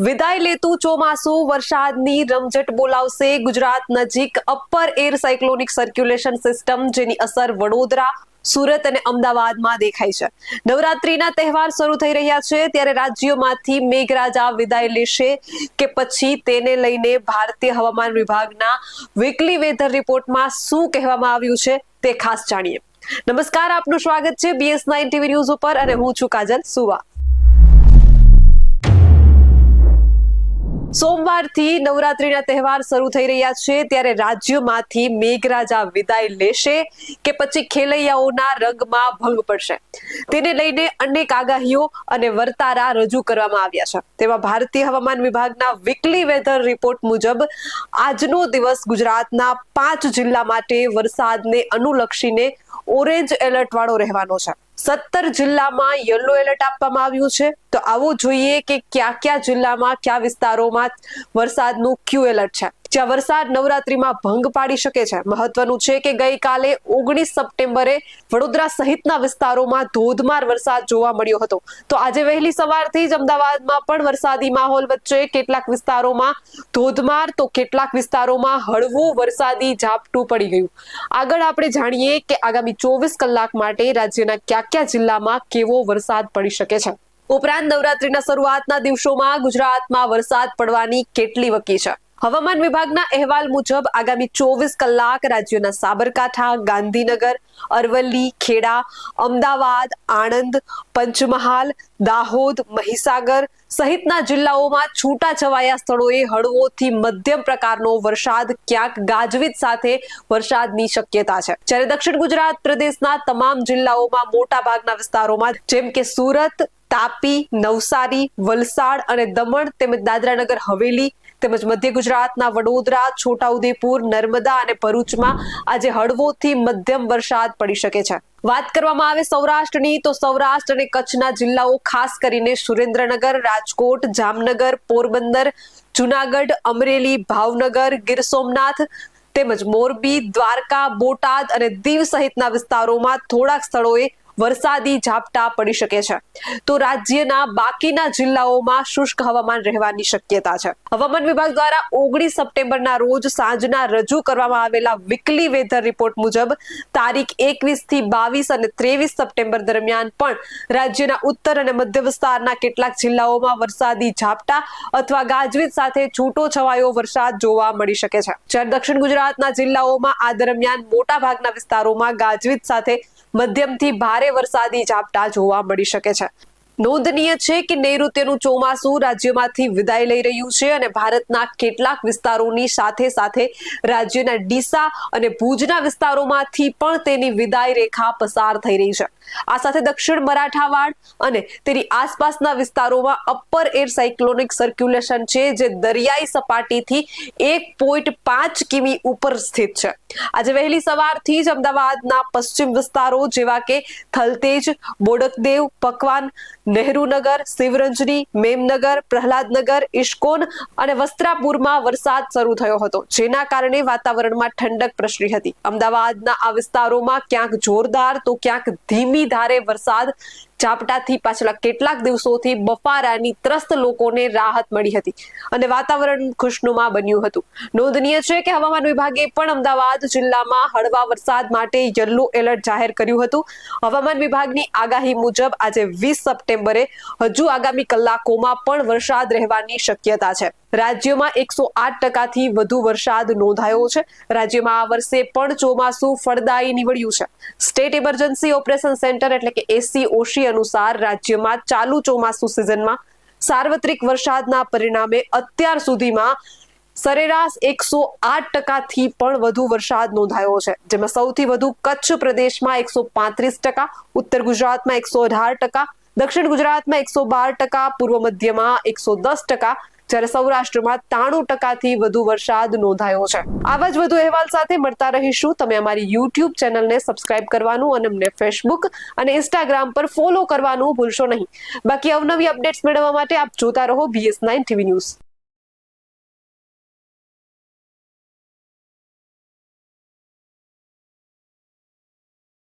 વિદાય લેતું ચોમાસું વરસાદની રમઝટ બોલાવશે ગુજરાત નજીક upper air cyclonic circulation system જેની અસર વડોદરા સુરત અને અમદાવાદમાં દેખાય છે નવરાત્રીના તહેવાર શરૂ થઈ રહ્યા છે ત્યારે રાજ્યોમાંથી મેઘરાજા વિદાય લેશે કે પછી તેને લઈને ભારતીય હવામાન વિભાગના વીકલી વેધર રિપોર્ટમાં શું કહેવામાં આવ્યું છે તે ખાસ જાણીએ. નમસ્કાર, આપનું સ્વાગત છે બીએસ નાઇન ટીવી ન્યૂઝ ઉપર અને હું છું કાજલ સુવા. સોમવારથી નવરાત્રીના તહેવાર શરૂ થઈ રહ્યા છે. ત્યારે રાજ્યમાંથી મેઘરાજા વિદાય લેશે કે પછી ખેલૈયાઓના રંગમાં ભંગ પડશે. તેને લઈને અનેક આગાહીઓ અને વર્તારા રજૂ કરવામાં આવ્યા છે. તેમાં ભારતીય હવામાન વિભાગના વીકલી વેધર રિપોર્ટ મુજબ આજનો દિવસ ગુજરાતના પાંચ જિલ્લા માટે વરસાદને અનુલક્ષીને ઓરેન્જ એલર્ટ વાળો રહેવાનો છે. સત્તર જિલ્લામાં યલો એલર્ટ આપવામાં આવ્યું છે. તો આવું જોઈએ કે કયા કયા જિલ્લામાં, કયા વિસ્તારોમાં વરસાદનું ક્યુ એલર્ટ છે. જ્યાં વરસાદ નવરાત્રીમાં ભંગ પાડી શકે છે. મહત્વનું છે કે ગઈકાલે ઓગણીસ સપ્ટેમ્બરે વડોદરા સહિતના વિસ્તારોમાં ધોધમાર વરસાદ જોવા મળ્યો હતો. તો આજે વહેલી સવારથી જ અમદાવાદમાં પણ વરસાદી માહોલ વચ્ચે કેટલાક વિસ્તારોમાં ધોધમાર, તો કેટલાક વિસ્તારોમાં હળવું વરસાદી ઝાપટું પડી ગયું. આગળ આપણે જાણીએ કે આગામી ચોવીસ કલાક માટે રાજ્યના કયા કયા જિલ્લામાં કેવો વરસાદ પડી શકે છે? ઉપરાંત નવરાત્રીના શરૂઆતના દિવસોમાં ગુજરાતમાં વરસાદ પડવાની કેટલી વકી છે? હવામાન વિભાગના અહેવાલ મુજબ આગામી ચોવીસ કલાક રાજ્યના સાબરકાંઠા, ગાંધીનગર, અરવલ્લી, ખેડા, અમદાવાદ, આણંદ, પંચમહાલ, દાહોદ, મહીસાગર સહિતના જિલ્લાઓમાં છૂટા છવાયા સ્થળોએ હળવોથી મધ્યમ પ્રકારનો વરસાદ ક્યાંક ગાજવીજ સાથે વરસાદની શક્યતા છે. જ્યારે દક્ષિણ ગુજરાત પ્રદેશના તમામ જિલ્લાઓમાં મોટા ભાગના વિસ્તારોમાં જેમ કે સુરત તાપી, નવસારી, વલસાડ અને દમણ તેમજ દાદરાનગર, હવેલી તેમજ મધ્ય ગુજરાતના વડોદરા, છોટાઉદેપુર, નર્મદા અને ભરૂચમાં આજે હળવોથી મધ્યમ વરસાદ પડી શકે છે. વાત કરવામાં આવે સૌરાષ્ટ્રની, તો સૌરાષ્ટ્ર અને કચ્છના જિલ્લાઓ, ખાસ કરીને સુરેન્દ્રનગર, રાજકોટ, જામનગર, પોરબંદર, જુનાગઢ, અમરેલી, ભાવનગર, ગીર સોમનાથ તેમજ મોરબી, દ્વારકા, બોટાદ અને દીવ સહિતના વિસ્તારોમાં થોડાક સ્થળોએ વરસાદી ઝાપટા પડી શકે છે. તો રાજ્યના બાકીના જિલ્લાઓમાં શુષ્ક હવામાન રહેવાની શક્યતા છે. હવામાન વિભાગ દ્વારા ઓગણીસ સપ્ટેમ્બરના રોજ સાંજના રજૂ કરવામાં આવેલા વીકલી વેધર રિપોર્ટ મુજબ તારીખ એકવીસથી બાવીસ અને ત્રેવીસ સપ્ટેમ્બર દરમિયાન પણ રાજ્યના ઉત્તર અને મધ્ય વિસ્તારના કેટલાક જિલ્લાઓમાં વરસાદી ઝાપટા અથવા ગાજવીજ સાથે છૂટો છવાયો વરસાદ જોવા મળી શકે છે. જ્યારે દક્ષિણ ગુજરાતના જિલ્લાઓમાં આ દરમિયાન મોટા ભાગના વિસ્તારોમાં ગાજવીજ સાથે મધ્યમથી ભારે વરસાદી ઝાપટા જોવા મળી શકે છે. નોંધનીય છે કે નૈઋત્યનું ચોમાસું રાજ્યમાંથી વિદાય લઈ રહ્યું છે અને ભારતના કેટલાક વિસ્તારોની સાથે સાથે રાજ્યના ડીસા અને ભુજના વિસ્તારોમાંથી પણ તેની વિદાય રેખા પસાર થઈ રહી છે. આ સાથે દક્ષિણ મરાઠાવાડ અને તેની આસપાસના વિસ્તારોમાં અપર એર સાયક્લોનિક સર્ક્યુલેશન છે, જે દરિયાઈ સપાટીથી એક પોઈન્ટ પાંચ કિમી ઉપર સ્થિત છે. આજે વહેલી સવારથી જ અમદાવાદના પશ્ચિમ વિસ્તારો જેવા કે થલતેજ, બોડકદેવ, પકવાન, નહેરુનગર, શિવરંજની, મેમનગર, પ્રહલાદનગર, ઇશ્કોન અને વસ્ત્રાપુરમાં વરસાદ શરૂ થયો હતો, જેના કારણે વાતાવરણમાં ઠંડક પ્રસરી હતી. અમદાવાદના આ વિસ્તારોમાં ક્યાંક જોરદાર તો ક્યાંક ધીમી ધારે વરસાદ ઝાપટાથી પાછલા કેટલાક દિવસોથી બફારાની ત્રસ્ત લોકોને રાહત મળી હતી અને વાતાવરણ ખુશનુમા બન્યું હતું. નોંધનીય છે કે હવામાન વિભાગે પણ અમદાવાદ જિલ્લામાં હળવા વરસાદ માટે યલો એલર્ટ જાહેર કર્યું હતું. હવામાન વિભાગની આગાહી મુજબ આજે વીસ સપ્ટેમ્બરે હજુ આગામી કલાકોમાં પણ વરસાદ રહેવાની શક્યતા છે. રાજ્યમાં એકસો આઠ ટકાથી વધુ વરસાદ નોંધાયો છે. રાજ્યમાં આ વર્ષે પણ ચોમાસું ફળદાયી નીવડ્યું છે. સ્ટેટ ઇમરજન્સી ઓપરેશન સેન્ટર એટલે કે એસી, ઓશી અનુસાર રાજ્યમાં ચાલુ ચોમાસુ સિઝનમાં સાર્વત્રિક વરસાદના પરિણામે અત્યાર સુધીમાં સરેરાશ એકસો આઠ ટકાથી પણ વધુ વરસાદ નોંધાયો છે, જેમાં સૌથી વધુ કચ્છ પ્રદેશમાં એકસો પાંત્રીસ ટકા, ઉત્તર ગુજરાતમાં એકસો અઢાર ટકા, દક્ષિણ ગુજરાતમાં એકસો બાર ટકા, પૂર્વ મધ્યમાં એકસો દસ ટકા જ્યારે સૌરાષ્ટ્રમાં ત્રાણું ટકાથી વધુ વરસાદ નોંધાયો છે. આવા જ વધુ અહેવાલ સાથે મળતા રહીશું. તમે અમારી યુટ્યુબ ચેનલને સબસ્ક્રાઇબ કરવાનું અને અમને ફેસબુક અને ઇન્સ્ટાગ્રામ પર ફોલો કરવાનું ભૂલશો નહીં. બાકી અવનવી અપડેટ્સ મેળવવા માટે આપ જોતા રહો બીએસ નાઇન ટીવી ન્યૂઝ